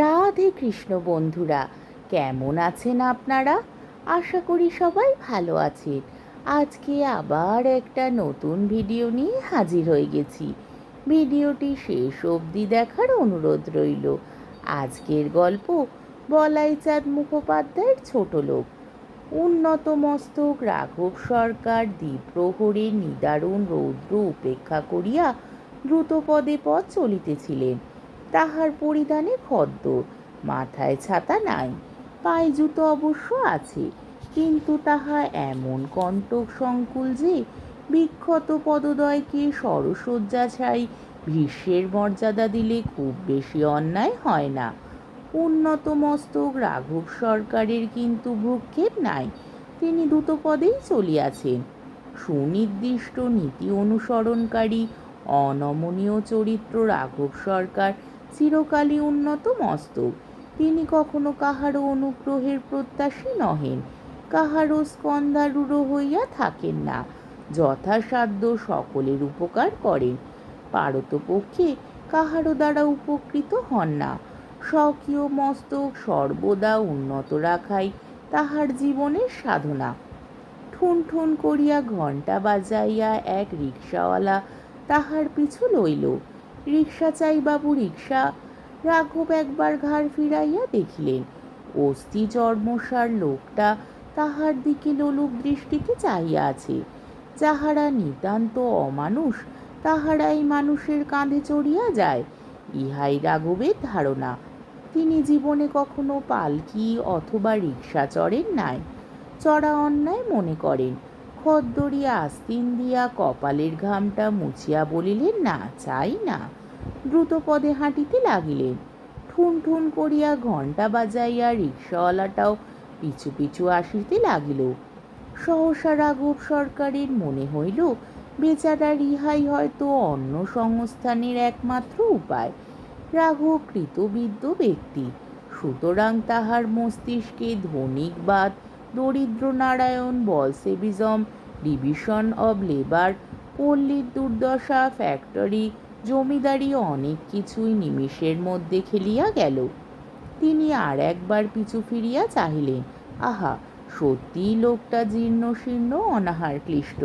রাধে কৃষ্ণ বন্ধুরা, কেমন আছেন আপনারা? আশা করি সবাই ভালো আছেন। আজকে আবার একটা নতুন ভিডিও নিয়ে হাজির হয়ে গেছি। ভিডিওটি শেষ অবধি দেখার অনুরোধ রইল। আজকের গল্প বলাই চাঁদ মুখোপাধ্যায়ের ছোট লোক। উন্নত মস্তক রাঘব সরকার দ্বীপ্রহরে নিদারুণ রৌদ্র উপেক্ষা করিয়া দ্রুত পদে পথ চলিতেছিলেন। তাহার পরিধানে খদ্দর, মাথায় ছাতা নাই, পায়ে জুতো অবশ্য আছে, কিন্তু তাহা এমন কণ্টক সংকুল যে বিক্ষত পদদয়কে সরসজ্জা ছাই ভীষ্মের মর্যাদা দিলে খুব বেশি অন্যায় হয় না। উন্নত মস্তক রাঘব সরকারের কিন্তু ভ্রুক্ষেপ নাই, তিনি দ্রুতপদেই চলিয়াছেন। সুনির্দিষ্ট নীতি অনুসরণকারী, অনমনীয় চরিত্র রাঘব সরকার চিরকালই উন্নত মস্তক। তিনি কখনো কাহারও অনুগ্রহের প্রত্যাশী নহেন। কাহারও স্কন্দারূঢ় হইয়া থাকেন না। যথাসাধ্য সকলের উপকার করেন। পারতপক্ষে কাহারও দ্বারা উপকৃত হন না। স্বকীয় মস্তক সর্বদা উন্নত রাখাই তাহার জীবনের সাধনা। ঠুন ঠুন করিয়া ঘণ্টা বাজাইয়া এক রিক্সাওয়ালা তাহার পিছু লইল। রিক্সা চাই বাবু রিক্সা। রাঘব একবার ঘাড় ফিরাইয়া দেখিলেন, অস্থি চর্মসার লোকটা তাহার দিকে লোলুপ দৃষ্টিতে চাহিয়া আছে। যাহারা নিতান্ত অমানুষ, তাহারাই মানুষের কাঁধে চড়িয়া যায়, ইহাই রাঘবের ধারণা। তিনি জীবনে কখনো পালকি অথবা রিক্সা চড়েন নাই, চড়া অন্যায় মনে করেন। খদ্দরিয়া আস্তিন দিয়া কপালের ঘামটা মুছিয়া বলিলেন, না, চাই না। দ্রুত পদে হাঁটিতে লাগিলেন। ঠুন ঠুন করিয়া ঘণ্টা বাজাইয়া রিক্সাওয়ালাটাও পিছু পিছু আসিতে লাগিল। সহসা রাঘব সরকারের মনে হইল, বেচারা রিহাই হয়তো অন্য সংস্থানের একমাত্র উপায়। রাঘব কৃতবিদ্য ব্যক্তি। সুতরাং তাহার মস্তিষ্কে ধনিকবাদ দরিদ্র নারায়ণ বলসেবিজম ডিভিশন অব লেবার, পল্লীর দুর্দশা, ফ্যাক্টরি, জমিদারি অনেক কিছুই নিমিষের মধ্যে খেলিয়া গেল। তিনি আর একবার পিছু ফিরিয়া চাহিলেন, আহা, সত্যিই লোকটা জীর্ণ শীর্ণ, অনাহার ক্লিষ্ট।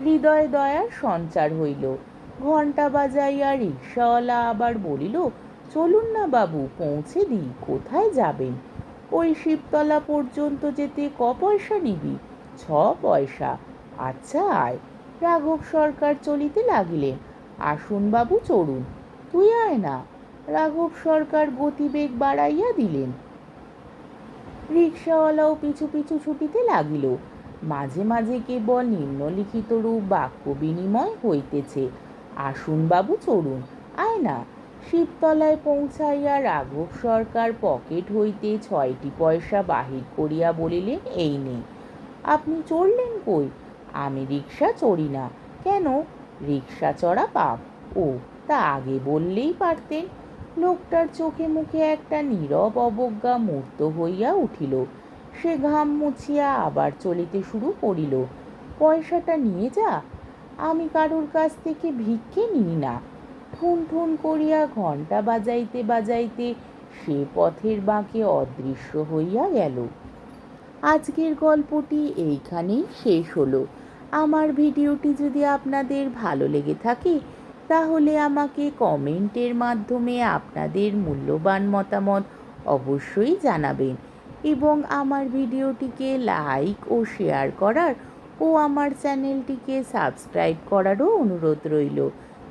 হৃদয় দয়ার সঞ্চার হইল। ঘণ্টা বাজাইয়া রিক্সাওয়ালা আবার বলিল, চলুন না বাবু, পৌঁছে দিই, কোথায় যাবেন? ওই শিবতলা পর্যন্ত যেতে ক পয়সা নিবি? ছ পয়সা। আচ্ছা আয়। রাঘব সরকার চলিতে লাগিলেন। আসুন বাবু, চড়ুন। তুই আয় না। রাঘব সরকার গতিবেগ বাড়াইয়া দিলেন। রিক্সাওয়ালাও পিছু পিছু ছুটিতে লাগিল। মাঝে মাঝে কেবল নিম্নলিখিত রূপ বাক্য বিনিময় হইতেছে। আসুন বাবু, চড়ুন। আয় না। শিবতলায় পৌঁছাইয়া রাঘব সরকার পকেট হইতে ছয়টি পয়সা বাহির করিয়া বলিলেন, এই নেই আপনি চড়লেন কই? আমি রিক্সা চড়ি না। কেন? রিক্সা চড়া পাপ। ও, তা আগে বললেই পারতেন। লোকটার চোখে মুখে একটা নীরব অবজ্ঞা মূর্ত হইয়া উঠিল। সে ঘাম মুছিয়া আবার চলিতে শুরু করিল। পয়সাটা নিয়ে যা। আমি কারোর কাছ থেকে ভিক্ষে নিই না। ঠুন ঠুন করিয়া ঘণ্টা বাজাইতে বাজাইতে সে পথের বাঁকে অদৃশ্য হইয়া গেল। আজকের গল্পটি এইখানেই শেষ হলো। আমার ভিডিওটি যদি আপনাদের ভালো লেগে থাকে, তাহলে আমাকে কমেন্টের মাধ্যমে আপনাদের মূল্যবান মতামত অবশ্যই জানাবেন এবং আমার ভিডিওটিকে লাইক ও শেয়ার করার ও আমার চ্যানেলটিকে সাবস্ক্রাইব করারও অনুরোধ রইল।